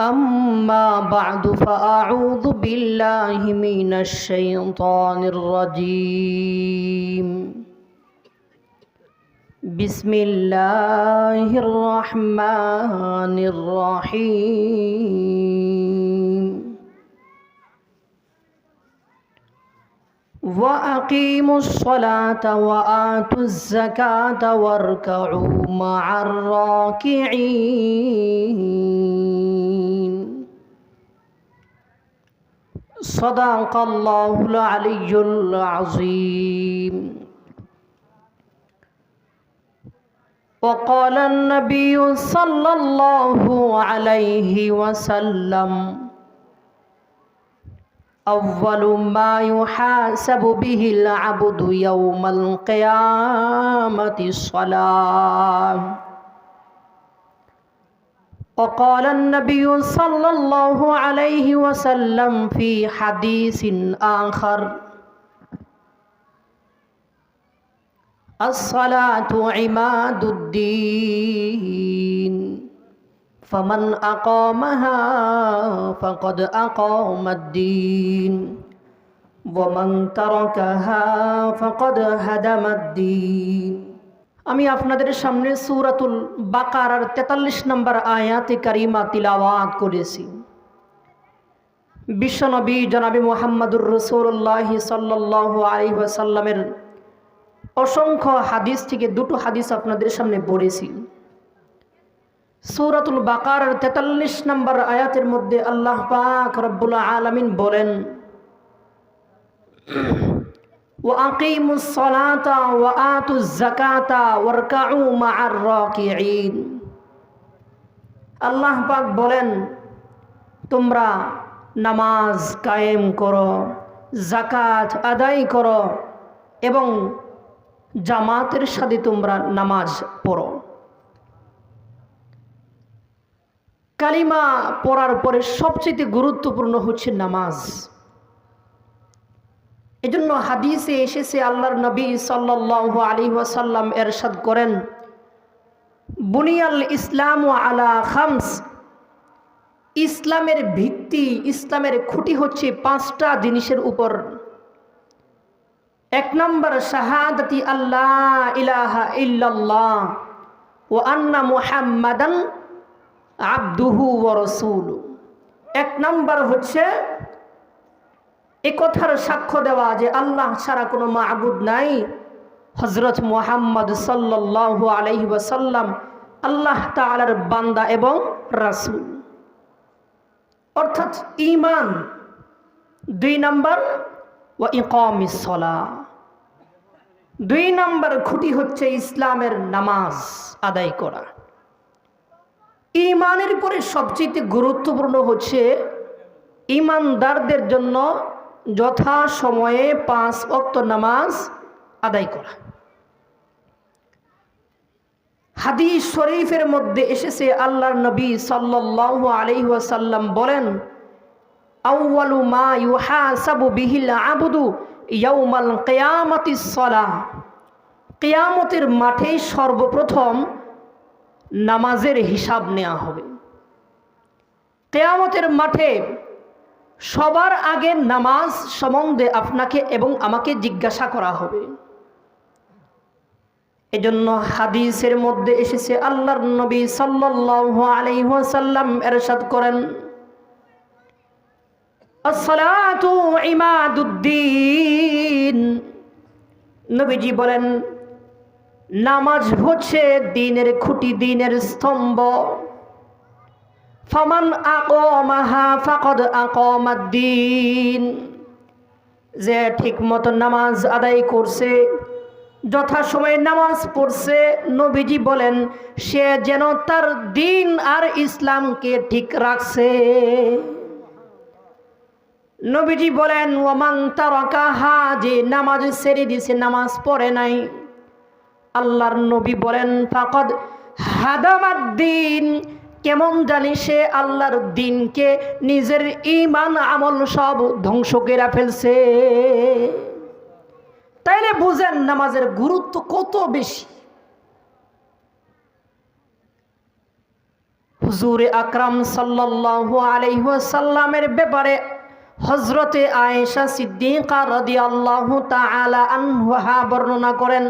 أما بعد فأعوذ بالله من الشيطان الرجيم. بسم الله الرحمن الرحيم. وأقيموا الصلاة وآتوا الزكاة واركعوا مع الراكعين. صدق الله العلي العظيم. وقال النبي صلى الله عليه وسلم أول ما يحاسب به العبد يوم القيامة الصلاة وقال النبي صلى الله عليه وسلم في حديث آخر الصلاة عماد الدين فمن أقامها فقد أقام الدين ومن تركها فقد هدم الدين. আমি আপনাদের সামনে সুরাতুল বাকারার তেতাল্লিশ নম্বর আয়াতে কারিমা তিলাওয়াত করেছি। বিশ্বনবী জনাবি মোহাম্মদুর রসুল্লাহ সাল্লাহ আলী সাল্লামের অসংখ্য হাদিস থেকে দুটো হাদিস আপনাদের সামনে পড়েছি। সৌরাতুল বাকার তেতাল্লিশ নম্বর আয়াতের মধ্যে আল্লাহ পাক রব্বুল আলমিন বলেন وأقيموا الصلاة وآتوا الزكاة واركعوا مع الراكعين আল্লাহ পাক বলেন তোমরা নামাজ কায়েম করো জাকাত আদায় করো এবং জামাতের সাথে তোমরা নামাজ পড়ো কালিমা পড়ার পরে সবচেয়ে গুরুত্বপূর্ণ হচ্ছে নামাজ এজন্য হাদিসে এসেছে আল্লাহর নবী সাল্লাহ আলী ওয়াসাল্লাম এরশাদ করেন, বুনিয়াল ইসলাম আলা খামস। ইসলামের ভিত্তি, ইসলামের খুঁটি হচ্ছে পাঁচটা জিনিসের উপর। এক নম্বর, শাহাদতি আল্লাহ ইলাহা ইল্লাল্লাহ ও আন্না মুহাম্মাদান আব্দুহু ও রসুল এক নম্বর হচ্ছে এ কথার সাক্ষ্য দেওয়া যে আল্লাহ ছাড়া কোনো মাহবুদ নাই। হজরত মোহাম্মদ সাল্লাহ আলহি ওয়াসাল্লাম আল্লাহ তালার বান্দা এবং রাসুল। অর্থাৎ ইমান দুই নম্বর ও ইকমিসলা দুই নম্বর খুঁটি হচ্ছে ইসলামের নামাজ আদায় করা। ইমানের পরে সবচেয়ে গুরুত্বপূর্ণ হচ্ছে ইমানদারদের জন্য যথা সময়ে পাঁচ অক্ত নামাজ আদায় করা। হাদিস শরীফের মধ্যে এসেছে, আল্লাহর নবী সাল্লাহ আলহি ওয়াসাল্লাম বলেন সলা। কেয়ামতের মাঠে সর্বপ্রথম নামাজের হিসাব নেওয়া হবে। কেয়ামতের মাঠে সবার আগে নামাজ সম্বন্ধে আপনাকে এবং আমাকে জিজ্ঞাসা করা হবে। এজন্য হাদিসের মধ্যে এসেছে, আল্লাহর নবী সাল্লাহ ওয়াসাল্লাম এরশাদ করেন, আসসালাতু ইমাদুদ্দিন। নবীজি বলেন, নামাজ হচ্ছে দিনের খুঁটি, দিনের স্তম্ভ। ফমান আকমাহা ফাকদ আকমাদ্দিন যে ঠিক মতো নামাজ আদায় করছে, যথাসময়ে নামাজ পড়ছে, নবীজি বলেন, সে যেন তার দিন আর ইসলামকে ঠিক রাখছে। নবীজি বলেন ওমান তারকাহা যে নামাজ ছেড়ে দিছে, নামাজ পড়ে নাই। আল্লাহর নবী বলেন, ফাকদ হাদামাদ্দিন কেমন জানি সে আল্লাহর দিনকে নিজের ইমান আমল সব ধ্বংস করে ফেলছে। তাইলে বুঝেন নামাজের গুরুত্ব কত বেশি। হুজুর আকরাম সাল্লাল্লাহু আলাইহি ব্যাপারে হজরতে আয়েশা সিদ্দিকা রাদিয়াল্লাহু তাআলা আনহা বর্ণনা করেন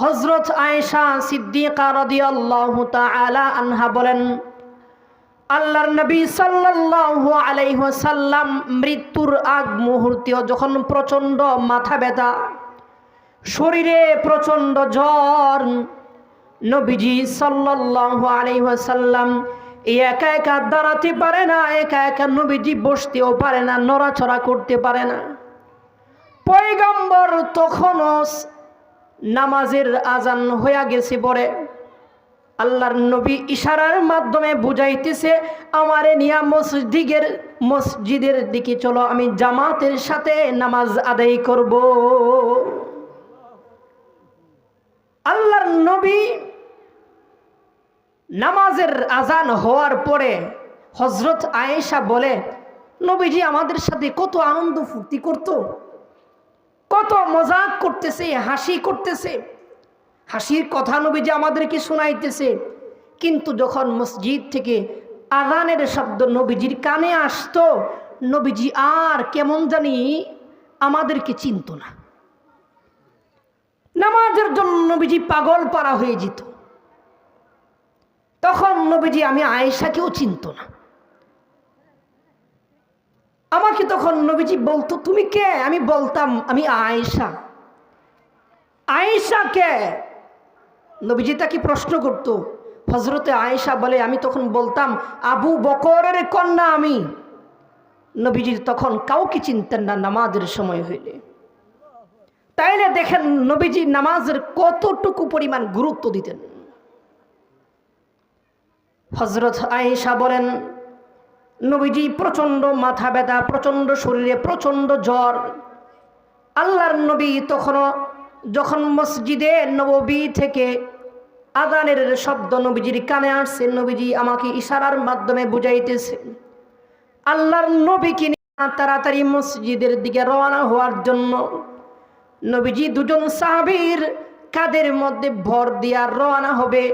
হজরত আয়েশা সিদ্দিকা রাদিয়াল্লাহু তাআলা আনহা বলেন, আল্লাহর নবী সাল্লাল্লাহু আলাইহি ওয়াসাল্লাম মৃত্যুর আগ মুহূর্তে যখন প্রচণ্ড মাথা ব্যথা, শরীরে প্রচণ্ড জ্বর, নবীজি সাল্লাল্লাহু আলাইহি ওয়াসাল্লাম একা একা দাঁড়াতে পারে না, একা একা নবীজি বসতেও পারে না, নড়াচড়া করতে পারে না। পয়গম্বর তখনও নামাজের আজান হইয়া গেছে পরে। আল্লাহর নবী ইশারার মাধ্যমে বুঝাইতেছে, আমারে নিয়া মসজিদের মসজিদের দিকে চলো, আমি জামাতের সাথে নামাজ আদায় করব। আল্লাহর নবী নামাজের আজান হওয়ার পরে হজরত আয়েশা বলে, নবীজি আমাদের সাথে কত আনন্দ ফুর্তি করত। কত মজাক করতেছে, হাসি করতেছে। হাসির কথা নবীজি আমাদেরকে শোনাইতেছে। কিন্তু যখন মসজিদ থেকে আজানের শব্দ নবীজির কানে আসতো, নবীজি আর কেমন জানি আমাদেরকে চিনত না। নামাজের জন্য নবীজি পাগল পারা হয়ে যেত। তখন নবীজি আমি আয়েশাকেও চিনত না। আমাকে তখন নবীজি বলতো, তুমি কে? আমি বলতাম, আমি আয়েশা। আয়েশা কে? নবীজি তাকে প্রশ্ন করত হজরতে আয়েশা বলে, আমি তখন বলতাম, আবু বকরের কন্যা আমি। নবীজি তখন কাউকে চিনতেন না, নামাজের সময় হইলে। তাইলে দেখেন, নবীজি নামাজের কতটুকু পরিমাণ গুরুত্ব দিতেন। হজরত আয়েশা বলেন নবীজি প্রচণ্ড মাথা ব্যথা, প্রচণ্ড শরীরে, প্রচণ্ড জ্বর। আল্লাহর নবী তখনও যখন মসজিদে নববী থেকে আদানের শব্দ নবীজির কানে আসছে, নবীজি আমাকে ইশারার মাধ্যমে বুঝাইতেছে। আল্লাহর নবীকে তাড়াতাড়ি মসজিদের দিকে রওনা হওয়ার জন্য নবীজি দুজন সাহাবীর কাদের মধ্যে ভর দিয়া রওনা হবে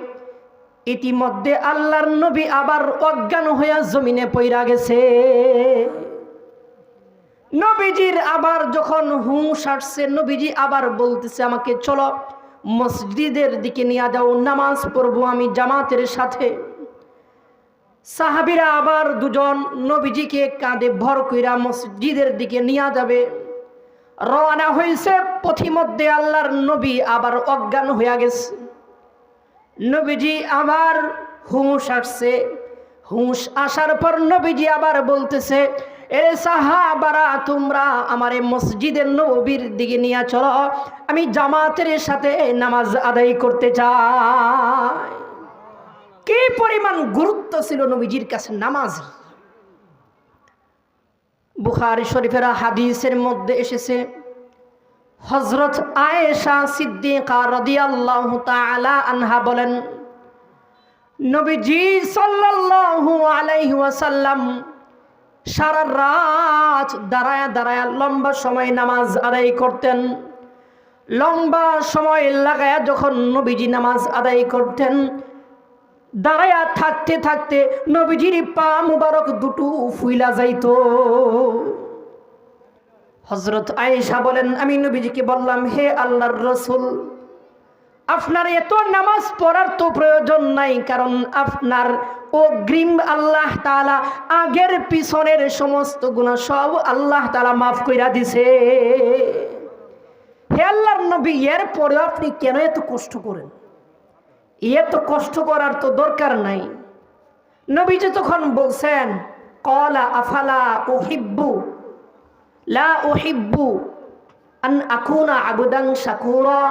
ইতিমধ্যে আল্লাহর নবী আবার অজ্ঞান হইয়া জমিনে পইরা গেছে। নবীজির আবার যখন হুঁশ আসছে, নবীজি আবার বলতেছে আমাকে, চলো মসজিদের দিকে নিয়ে যাও, নামাজ পড়ব আমি জামাতের সাথে। সাহাবিরা আবার দুজন নবীজিকে কাঁধে ভর কইরা মসজিদের দিকে নিয়ে যাবে। রওনা হয়েছে পথিমধ্যে আল্লাহর নবী আবার অজ্ঞান হইয়া গেছে। নবীজি আবার হুঁশ আসছে। হুঁশ আসার পর নবীজি আবার বলতেছে, এ সাহাবারা, তোমরা আমারে মসজিদের নবীর দিকে নিয়ে চলো। আমি জামাতের সাথে নামাজ আদায় করতে চাই। কি পরিমাণ গুরুত্ব ছিল নবীজির কাছে নামাজ? বুখারি শরীফেরা হাদিসের মধ্যে এসেছে হজরত আয়েশা সিদ্দিকা রাদিয়াল্লাহু তাআলা আনহা বলেন, নবীজি সাল্লাল্লাহু আলাইহি ওয়াসাল্লাম সারা রাত দাঁড়ায় দাঁড়ায় লম্বা সময় নামাজ আদায় করতেন। লম্বা সময় লাগায়া যখন নবীজি নামাজ আদায় করতেন, দাঁড়ায়া থাকতে থাকতে নবীজির পা মুবারক দুটো ফুইলা যাইতো। হজরত আয়েশা বলেন, আমি নবীজিকে বললাম, হে আল্লাহর রসুল, আপনার এত নামাজ পড়ার তো প্রয়োজন নাই, কারণ আপনার অগ্রিম আল্লাহ তালা আগের পিছনের সমস্ত গুণা সব আল্লাহ তালা মাফ কইরা দিছে। হে আল্লাহর নবী, এর পরেও আপনি কেন এত কষ্ট করেন? এত কষ্ট করার তো দরকার নাই। নবীজি তখন বলছেন, কলা আফালা ও ওহিব্বু লা ওহিব্বু আন আকুনা আবুদাং শাকুরা।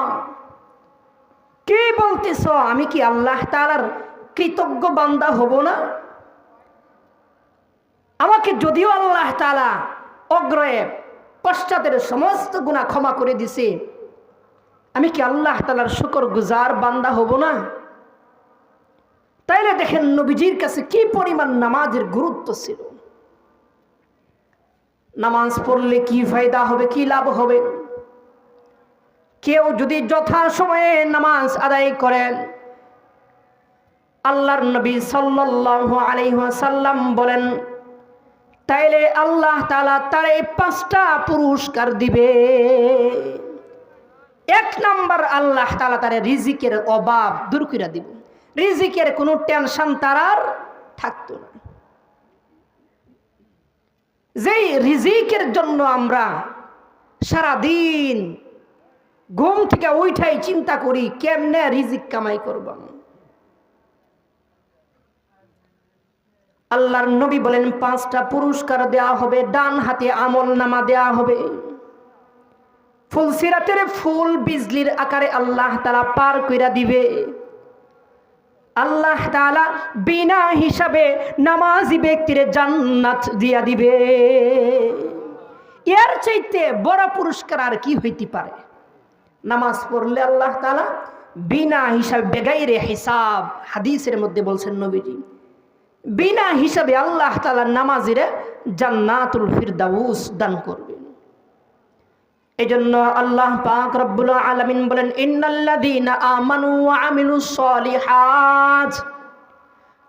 কে বলতেছ? আমি কি আল্লাহ তালার কৃতজ্ঞ বান্দা হব না? আমাকে যদিও আল্লাহ তালা অগ্রয়ে পশ্চাতের সমস্ত গুণা ক্ষমা করে দিছে, আমি কি আল্লাহ তালার শুকর গুজার বান্দা হব না? তাইলে দেখেন নবীজির কাছে কি পরিমাণ নামাজের গুরুত্ব ছিল? নামাজ পড়লে কি ফায়দা হবে, কি লাভ হবে? কেউ যদি যথা সময়ে নামাজ আদায় করেন আল্লাহর নবী সাল্লাল্লাহু আলাইহি ওয়াসাল্লাম বলেন, তাইলে আল্লাহ তাআলা তার এই পাঁচটা পুরস্কার দিবে। এক নাম্বার আল্লাহ তাআলা তার রিজিকের অভাব দূর করে দিব। রিজিকের কোনো টেনশন তার আর থাকতো না। যেই রিজিকের জন্য আমরা সারাদিন ঘুম থেকে উঠাই চিন্তা করি, কেমনে রিজিক কামাই করব আল্লাহর নবী বলেন, পাঁচটা পুরস্কার দেয়া হবে, ডান হাতে আমল নামা দেয়া হবে। ফুল সিরাতের ফুল, বিজলির আকারে আল্লাহ তারা পার কইরা দিবে। আল্লাহ তাআলা বিনা হিসাবে নামাজি ব্যক্তির জান্নাত দিয়া দিবে। এর চাইতে বড় পুরস্কার আর কি হইতে পারে? নামাজ পড়লে আল্লাহ তাআলা বিনা হিসাবে বেগাইরে হিসাব। হাদিসের মধ্যে বলছেন নবীজি, বিনা হিসাবে আল্লাহ তাআলা নামাজিরে জান্নাতুল ফিরদাউস দান করবেন এই জন্য আল্লাহ পাক রব্বুল আলামিন বলেন, ইন্নাল্লাযীনা আমানু ওয়া আমিলুস সলিহাত।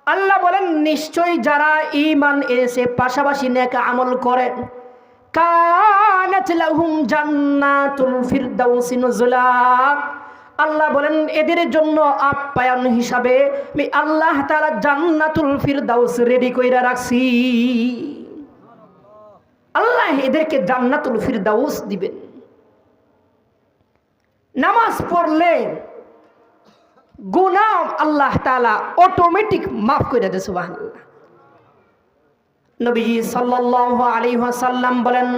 আল্লাহ বলেন, নিশ্চয়ই যারা ঈমান এসে পাশাপাশি নেক আমল করেন কানাত লাহুম জান্নাতুল ফিরদাউসি নুজুলা। আল্লাহ বলেন, এদের জন্য আপ্যায়ন হিসাবে আমি আল্লাহ তাআলা জান্নাতুল ফিরদাউস রেডি কইরা রাখছি। আল্লাহ এদেরকে জান্নাতুল ফিরদাউস দিবেন। নামাজ পড়লে গুনাহ আল্লাহ তালা অটোমেটিক মাফ করে দেয়, সুবহানাল্লাহ। নবীজি সাল্লাল্লাহু আলাইহি ওয়াসাল্লাম বলেন,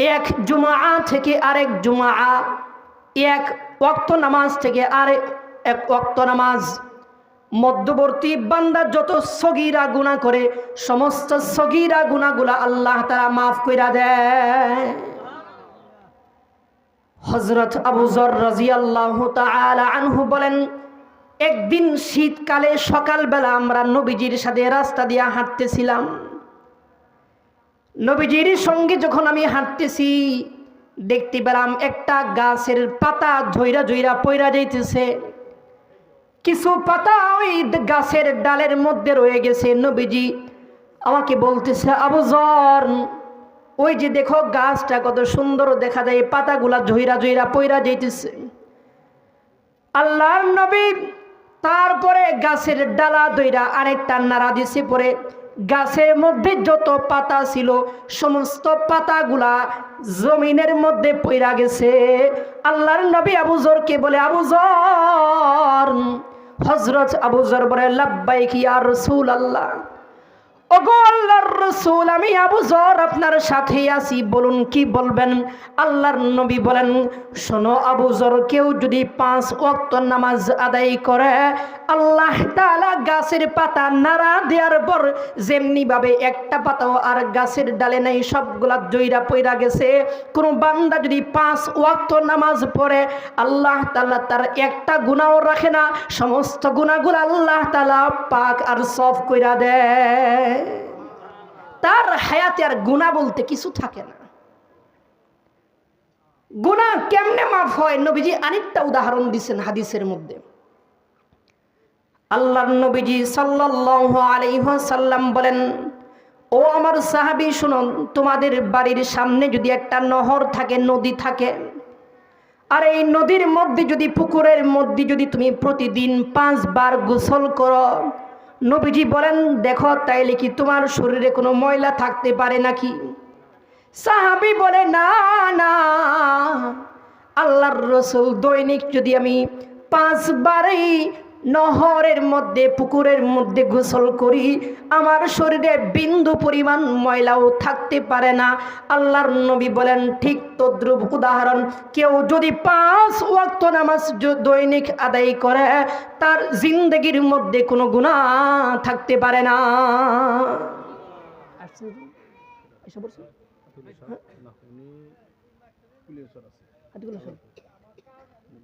এক জুমা থেকে আরেক জুমা এক ওয়াক্ত নামাজ থেকে আরেক এক ওয়াক্ত নামাজ, মধ্যবর্তী বান্দা যত সগিরা গুণা করে, সমস্ত সগিরা গুণাগুলা আল্লাহ তারা মাফ কইরা দেয়। হজরত আবু জর রাজি আল্লাহ আনহু বলেন, একদিন শীতকালে সকালবেলা আমরা নবীজির সাথে রাস্তা দিয়ে হাঁটতেছিলাম। নবীজির সঙ্গে যখন আমি হাঁটতেছি, দেখতে পেলাম একটা গাছের পাতা ঝইরা ঝইরা পইরা যাইতেছে। কিছু পাতা ওই গাছের ডালের মধ্যে রয়ে গেছে। নবীজি আমাকে বলতেছে, আবু জর ওই যে দেখো গাছটা কত সুন্দর দেখা যায় পাতাগুলা জহিরা জহিরা পইরা যাইতেছে। আল্লাহর নবী তারপরে গাছের ডালা দইরা আরেকটা নাড়া দিছে পরে গাছের মধ্যে যত পাতা ছিল, সমস্ত পাতাগুলা জমিনের মধ্যে পইরা গেছে। আল্লাহর নবী আবুজরকে বলে আবুজর হজরত আবুজর বলে, লাব্বাইক আর রসুল আল্লাহ ওগো আল্লাহর রসুল, আমি আবু জর আপনার সাথে আছি। বলুন, কি বলবেন? আল্লাহর নবী বলেন, শোনো আবু জর, কেউ যদি পাঁচ ওয়াক্ত নামাজ আদায় করে, আল্লাহ তাআলা গাছের পাতা নাড়া দেওয়ার পর যেমনি ভাবে একটা পাতাও আর গাছের ডালে নেই, সবগুলা জইরা পইরা গেছে। কোনো বান্দা যদি পাঁচ ওয়াক্ত নামাজ পড়ে, আল্লাহ তাআলা তার একটা গুণাও রাখে না। সমস্ত গুণাগুলো আল্লাহ তাআলা পাক আর সফ কইরা দেয়। হায়াতে আর গুণা বলতে কিছু থাকে না। গুণা কেমনে মাফ হয়? নবীজি আরেকটা উদাহরণ দিচ্ছেন হাদিসের মধ্যে। আল্লাহর নবীজি সাল্লাল্লাহু আলাইহি সাল্লাম বলেন, ও আমার সাহাবী, শুনুন, তোমাদের বাড়ির সামনে যদি একটা নহর থাকে, নদী থাকে, আর এই নদীর মধ্যে যদি পুকুরের মধ্যে যদি তুমি প্রতিদিন পাঁচবার গোসল করো নবীজি বলেন, দেখো, তাইলে কি তোমার শরীরে কোনো ময়লা থাকতে পারে নাকি? সাহাবি বলে, না না। আল্লাহর রসুল দৈনিক যদি আমি পাঁচবারই নহরের মধ্যে পুকুরের মধ্যে গোসল করি। আমার শরীরে বিন্দু পরিমাণ ময়লাও থাকতে পারে না। আল্লাহর নবী বলেন ঠিক তদ্রুপ উদাহরণ কেউ যদি পাঁচ ওয়াক্ত নামাজ দৈনিক আদায় করে তার জিন্দগির মধ্যে কোনো গুণা থাকতে পারে না।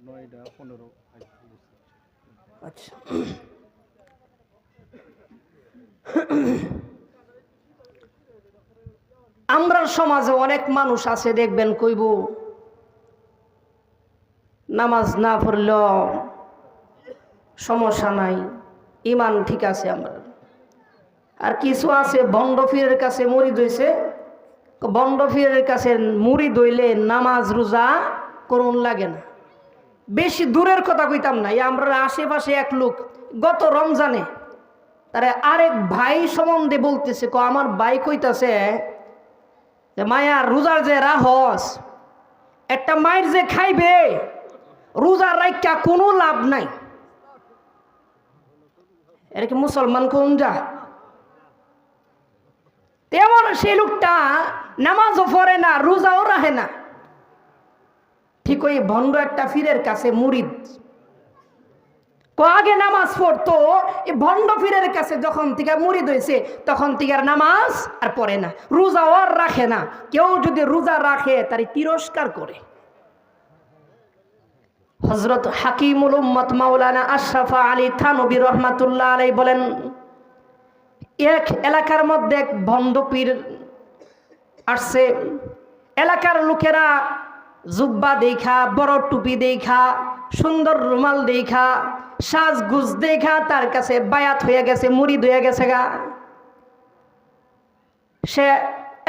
নয়টা পনেরো। আচ্ছা। আমরা সমাজে অনেক মানুষ আছে, দেখবেন কইব, নামাজ না পড়ল সমস্যা নাই, ইমান ঠিক আছে আমার। আর কিছু আছে, বন্ডফিরের কাছে মুড়ি দইছে, বন্ডফিরের কাছে মুড়ি দইলে নামাজ রোজা করুন লাগে না। বেশি দূরের কথা কইতাম না আমরা আশেপাশে এক লোক, গত রমজানে তারা আরেক ভাই সম্বন্ধে বলতেছে ক আমার ভাই কইতাছে যে, মায়া, রোজার যে রাহস, একটা মায়ের যে খাইবে রোজার রাইকা কোনো লাভ নাই। এর কি মুসলমান কোন যা তেমন সেই লোকটা নামাজও পড়ে না, রোজাও রাখে না। ঠিক ওই ভণ্ড একটা ফিরের কাছে মুরিদ ক আগে নামাজ পড়তো? এই ভণ্ড ফিরের কাছে যখন থেকে মুরিদ হয়েছে, তখন থেকে আর নামাজ আর পড়ে না, রোজা আর রাখে না। কেউ যদি রোজা রাখে তার তিরস্কার করে। হজরত হাকিমুল উম্মত মাওলানা আশরাফা আলী থানবী রহমাতুল্লাহ আলাই বলেন, এক এলাকার মধ্যে এক ভণ্ড পীর আসছে। এলাকার লোকেরা জুব্বা দেখা, বড় টুপি দেখা, সুন্দর রুমাল দেখা, সাজগুজ দেখা, তার কাছে বায়াত হয়ে গেছে মুড়ি হয়ে গেছে গা। সে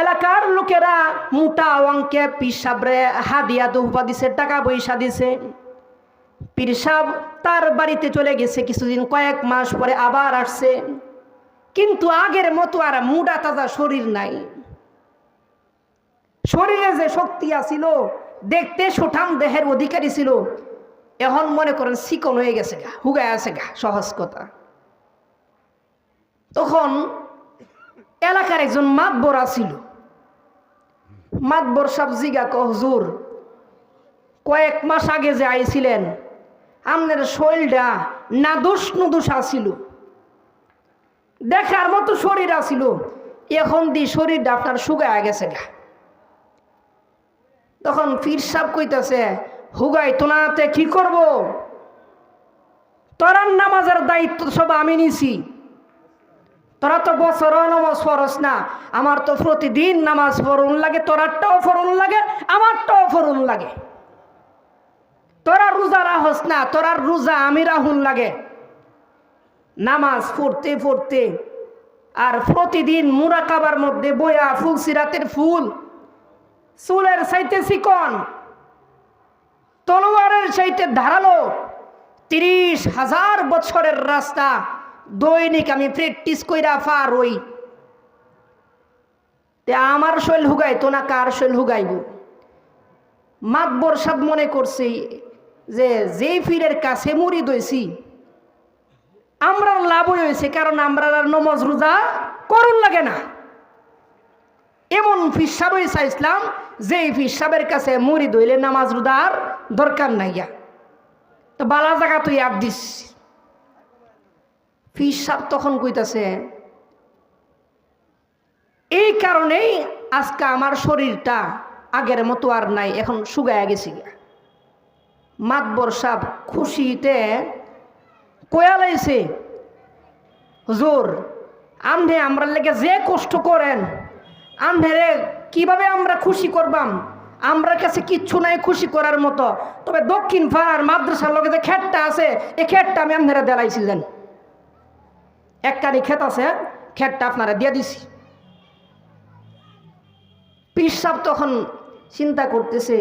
এলাকার লোকেরা মোটা অঙ্কে পিসাবরে হাদিয়া দুহবা দিছে, টাকা পয়সা দিছে। পীর সাহেব তার বাড়িতে চলে গেছে, কিছুদিন কয়েক মাস পরে আবার আসছে। কিন্তু আগের মতো আর মুডা তাজা শরীর নাই। শরীরে যে শক্তি আছিল দেখতে সুঠাম দেহের অধিকারী ছিল। এখন মনে করেন শিকন হয়ে গেছে গা, হুগায় আছে গা, সহজ কথা। তখন এলাকার একজন মাতবর আছিল। মাতবর সব জিগা কহজুর কয়েক মাস আগে যে আইছিলেন আপনার শরীরটা নাদুস নুদুস আসিল দেখার মতো শরীর আসিল এখন দি শরীরটা আপনার শুকায় গেছে গা। তখন ফির সাপ কইতাছে, হুগাই, তোনাতে কি করব? তোরার নামাজের দায়িত্ব সব আমি নিছি। তোরা তো বছর নামাজ ফরস না। আমার তো প্রতিদিন নামাজ ফরুন লাগে, তোরারটাও ফরুন লাগে, আমারটাও ফরুন লাগে। তোরা রোজা রাহস না, তোরার রোজা আমি রাহুন লাগে। নামাজ পড়তে পড়তে আর প্রতিদিন মুরাকাবার মধ্যে বয়া ফুল সিরাতের ফুল চুলের সাইতে চিকন, তলোয়ারের সাইতে ধারালো, তিরিশ হাজার বছরের রাস্তা, দৈনিক আমি প্র্যাকটিস কইরা পার হই। তে আমার শৈল হুগাইতো না কার শৈল হুগাইব? মাতবর সাদ মনে করছি যে, যেই ফিরের কাছে মুড়ি দইছি আমরা লাভ হয়েছে কারণ আমরা নমজ রোজা করুন লাগে না। এমন ফিসাব চাইছিলাম যে এই ফিসাবের কাছে মুড়ি দইলে নামাজ রোজার দরকার নাই গা। তো বালা জায়গা তুই আপ দিস। ফিসাব তখন কইতাছে, এই কারণেই আজকে আমার শরীরটা আগের মতো আর নাই, এখন শুকায় গেছি গা। মাতবর সাহ খুশিতে কয়ালাইছে হুজুর, আমনে আমরা লেগে যে কষ্ট করেন আমনে কীভাবে আমরা খুশি করবাম? আমরা কাছে কিচ্ছু নাই খুশি করার মতো। তবে দক্ষিণ পাড়ার মাদ্রাসার লগে যে খেটটা আছে এই খেটটা আমি আন্ধারে দেলাইছিলেন একটানি ক্ষেত আছে খেটটা আপনারা দিয়ে দিছি। পিসাব তখন চিন্তা করতেছে